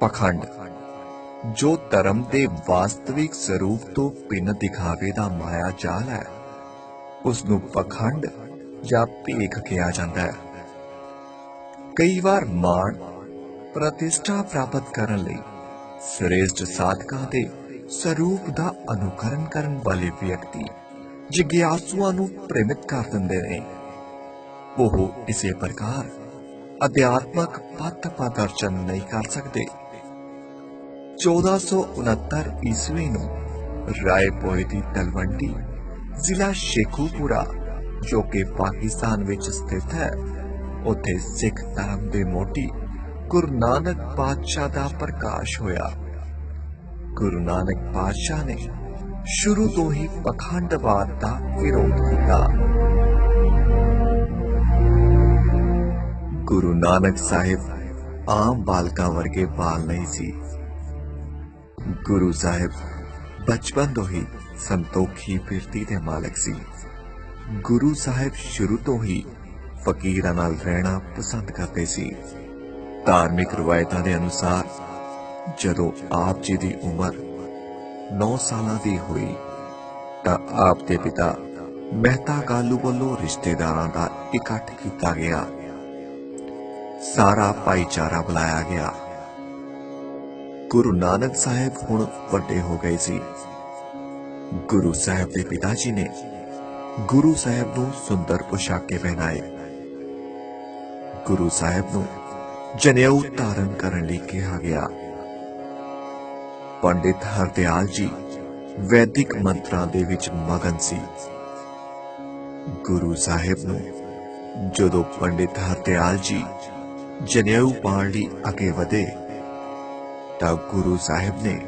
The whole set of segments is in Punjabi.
ਪਖੰਡ। ਜੋ ਧਰਮ ਦੇ ਵਾਸਤਵਿਕ ਸਰੂਪ ਤੋਂ ਭਿੰਨ ਦਿਖਾਵੇ ਦਾ ਮਾਇਆ ਜਾਲ ਹੈ ਉਸ ਨੂੰ ਪਖੰਡ ਜਾਂ ਭੇਖ ਕਿਹਾ ਜਾਂਦਾ ਹੈ। ਕਈ ਵਾਰ ਮਾਣ ਪ੍ਰਤਿਸ਼ਠਾ ਪ੍ਰਾਪਤ ਕਰਨ ਲਈ ਸ੍ਰੇਸ਼ਟ ਸਾਧਕਾਂ ਦੇ ਸਰੂਪ ਦਾ ਅਨੁਕਰਨ ਕਰਨ ਵਾਲੇ ਵਿਅਕਤੀ ਜਿਗਿਆਸੂਆਂ ਨੂੰ ਪ੍ਰੇਮਿਤ ਕਰ ਦਿੰਦੇ ਨੇ। ਉਹ ਇਸੇ ਪ੍ਰਕਾਰ ਅਧਿਆਤਮਕ ਪੱਥ ਪ੍ਰਦਰਸ਼ਨ ਨਹੀਂ ਕਰ ਸਕਦੇ। 1469 ਈਸਵੀ ਨੂੰ ਰਾਏ ਦੀ ਤਲਵੰਡੀ ਜ਼ਿਲ੍ਹਾ ਸ਼ੇਖੂਪੁਰਾ ਜੋ ਕਿ ਪਾਕਿਸਤਾਨ ਵਿੱਚ ਸਥਿਤ ਹੈ ਉੱਥੇ ਸਿੱਖ ਧਰਮ ਦੇ ਮੋਢੀ ਗੁਰੂ ਨਾਨਕ ਪਾਤਸ਼ਾਹ ਦਾ ਪ੍ਰਕਾਸ਼ ਹੋਇਆ ਗੁਰੂ ਨਾਨਕ ਪਾਤਸ਼ਾਹ ਨੇ ਸ਼ੁਰੂ ਤੋਂ ਹੀ ਪਖੰਡਵਾਦ ਦਾ ਵਿਰੋਧ ਕੀਤਾ ਗੁਰੂ ਨਾਨਕ ਸਾਹਿਬ ਆਮ ਬਾਲਕਾਂ ਵਰਗੇ ਬਾਲ ਨਹੀਂ ਸੀ ਗੁਰੂ ਸਾਹਿਬ, ਬਚਪਨ ਤੋਂ ਹੀ ਸੰਤੋਖੀ ਫਿਰਤੀ ਦੇ ਮਾਲਕ ਸੀ। ਗੁਰੂ ਸਾਹਿਬ ਸ਼ੁਰੂ ਤੋਂ ਹੀ ਫਕੀਰਾਂ ਨਾਲ ਰਹਿਣਾ ਪਸੰਦ ਕਰਦੇ ਸੀ। ਧਾਰਮਿਕ ਰਵਾਇਤਾਂ ਦੇ ਅਨੁਸਾਰ, ਜਦੋਂ ਆਪ ਜੀ ਦੀ ਉਮਰ 9 ਸਾਲਾਂ ਦੀ ਹੋਈ, ਤਾਂ ਆਪ ਦੇ ਪਿਤਾ ਮਹਿਤਾ ਕਾਲੂ ਵੱਲੋਂ ਰਿਸ਼ਤੇਦਾਰਾਂ ਦਾ ਇਕੱਠ ਕੀਤਾ ਗਿਆ। ਸਾਰਾ ਭਾਈਚਾਰਾ ਬੁਲਾਇਆ ਗਿਆ। ਗੁਰੂ ਨਾਨਕ ਸਾਹਿਬ ਹੁਣ ਵੱਡੇ ਹੋ ਗਏ ਸੀ। ਗੁਰੂ ਸਾਹਿਬ ਦੇ ਪਿਤਾ ਜੀ ਨੇ ਗੁਰੂ ਸਾਹਿਬ ਨੂੰ ਸੁੰਦਰ ਪੁਸ਼ਾਕੇ ਪਹਿਨਾਏ। ਗੁਰੂ ਸਾਹਿਬ ਨੂੰ ਜਨੇਊ ਧਾਰਨ ਕਰਨ ਲਈ ਕਿਹਾ ਗਿਆ। ਪੰਡਿਤ ਹਰਦਿਆਲ ਜੀ ਵੈਦਿਕ ਮੰਤਰਾਂ ਦੇ ਵਿੱਚ ਮਗਨ ਸੀ। ਗੁਰੂ ਸਾਹਿਬ ਨੂੰ ਜਦੋਂ ਪੰਡਿਤ ਹਰਦਿਆਲ ਜੀ ਜਨੇਊ ਪਾਉਣ ਲਈ ਅੱਗੇ ਵਧੇ ਤਾਂ ਗੁਰੂ ਸਾਹਿਬ ਨੇ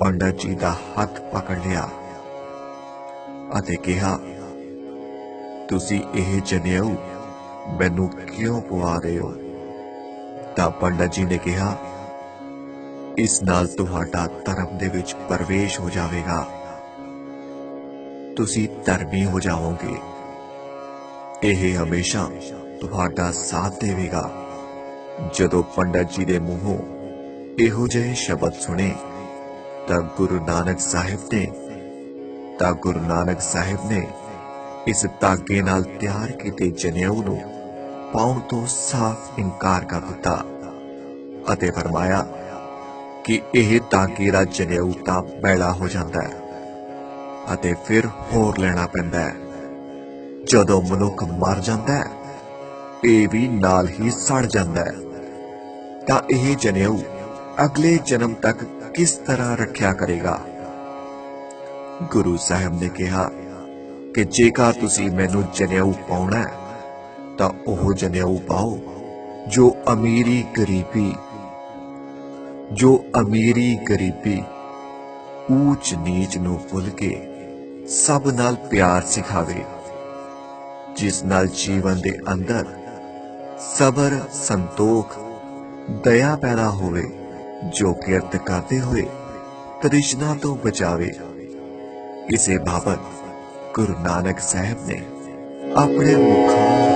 ਪੰਡਤ ਜੀ ਦਾ ਹੱਥ ਪਕੜ ਲਿਆ ਅਤੇ ਕਿਹਾ, ਤੁਸੀਂ ਇਹ ਜਨੇਊ ਮੈਨੂੰ ਕਿਉਂ ਪਵਾ ਰਹੇ ਹੋ? ਤਾਂ ਪੰਡਤ ਜੀ ਨੇ ਕਿਹਾ, ਇਸ ਨਾਲ ਤੁਹਾਡਾ ਧਰਮ ਦੇ ਵਿੱਚ ਪ੍ਰਵੇਸ਼ ਹੋ ਜਾਵੇਗਾ। ਤੁਸੀਂ ਧਰਮੀ ਹੋ ਜਾਓਗੇ ਇਹ ਹਮੇਸ਼ਾ ਤੁਹਾਡਾ ਸਾਥ ਦੇਵੇਗਾ। ਜਦੋਂ ਪੰਡਤ ਜੀ ਦੇ ਮੂੰਹੋਂ ਇਹੋ ਜਿਹੇ ਸ਼ਬਦ ਸੁਣੇ ਤਾਂ ਗੁਰੂ ਨਾਨਕ ਸਾਹਿਬ ਨੇ, ਤਾਂ ਗੁਰੂ ਨਾਨਕ ਸਾਹਿਬ ਨੇ ਇਸ ਧਾਗੇ ਨਾਲ ਤਿਆਰ ਕੀਤੇ ਜਨੇਊ ਨੂੰ ਪਾਉਣ ਤੋਂ ਸਾਫ਼ ਇਨਕਾਰ ਕਰ ਦਿੱਤਾ ਅਤੇ ਫਰਮਾਇਆ ਕਿ ਇਹ ਧਾਗੇ ਦਾ ਜਨੇਊ ਤਾਂ ਬੈਲਾ ਹੋ ਜਾਂਦਾ ਹੈ ਅਤੇ ਫਿਰ ਹੋਰ ਲੈਣਾ ਪੈਂਦਾ ਹੈ। ਜਦੋਂ ਮਨੁੱਖ ਮਰ ਜਾਂਦਾ ਹੈ, ਇਹ ਵੀ ਨਾਲ ਹੀ ਸੜ ਜਾਂਦਾ ਹੈ। ਤਾਂ ਇਹ ਜਨੇਊ ਅਗਲੇ ਜਨਮ ਤੱਕ ਕਿਸ ਤਰ੍ਹਾਂ ਰੱਖਿਆ ਕਰੇਗਾ? ਗੁਰੂ ਸਾਹਿਬ ਨੇ ਕਿਹਾ ਕਿ ਜੇਕਰ ਤੁਸੀਂ ਮੈਨੂੰ ਜਨੇਊ ਪਾਉਣਾ ਹੈ, ਤਾਂ ਉਹ ਜਨੇਊ ਪਾਓ ਜੋ ਅਮੀਰੀ ਗਰੀਬੀ ਜੋ ਅਮੀਰੀ ਗਰੀਬੀ ਊਚ ਨੀਚ ਨੂੰ ਭੁੱਲ ਕੇ ਸਭ ਨਾਲ ਪਿਆਰ ਸਿਖਾਵੇ ਜਿਸ ਨਾਲ ਜੀਵਨ ਦੇ ਅੰਦਰ ਸਬਰ ਸੰਤੋਖ ਦਇਆ ਪੈਦਾ ਹੋਵੇ। ਜੋ ਕਿਰਤ ਕਰਦੇ ਹੋਏ ਤ੍ਰਿਸ਼ਨਾ ਤੋਂ ਬਚਾਵੇ, ਇਸੇ ਬਾਬਤ ਗੁਰੂ ਨਾਨਕ ਸਾਹਿਬ ਨੇ ਆਪਣੇ ਮੁਖਾਂ